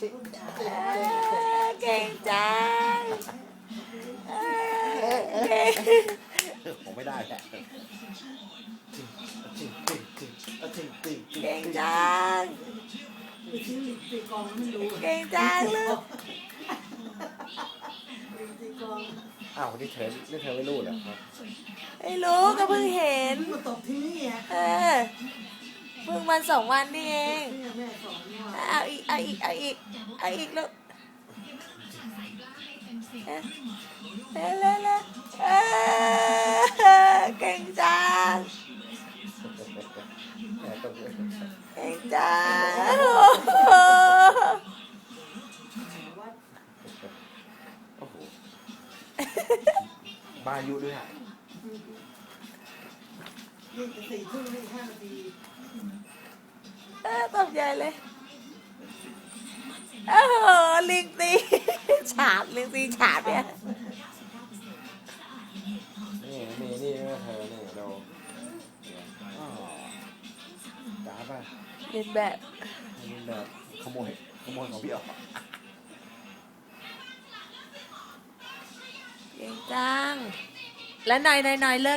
เออเก่งจังเออเก่งผมไม่ได้แหละจริงจริงจริงจริงจริงจริงเก่งจังไปทิ้งตีกลองไม่รู้เก่งจังลูกตีกลองอ้าวนี่เธอนี่เธอไม่รู้เหรอครับไม่รู้ก็เพิ่งเห็นมาตกที่นี่อะเออเพิ่งวันสองวันนี่เองเนี่ยแม่ส อนว่าเอาอีกเอาอีกเอาอีกเอาอีกลูกเออเร็วเร็วเร็วเออเก่งจังแหมต้องเก่งจังวัดโอ้โหบ้าอายุด้วยฮะนี่จะสี่ทุ่มนี่ห้านาทีเออตกใจเลยโอ้โห ลิงตีฉาบลิงตีฉาบเนี่ยนี่นี่นี่เธอเนี่ยเราอ้าวจ้าป่ะเรียนแบบมันแบบขโมยขโมยของพี่ออกเก่งจังแล้วหน่อยหน่อยหน่อยเลิก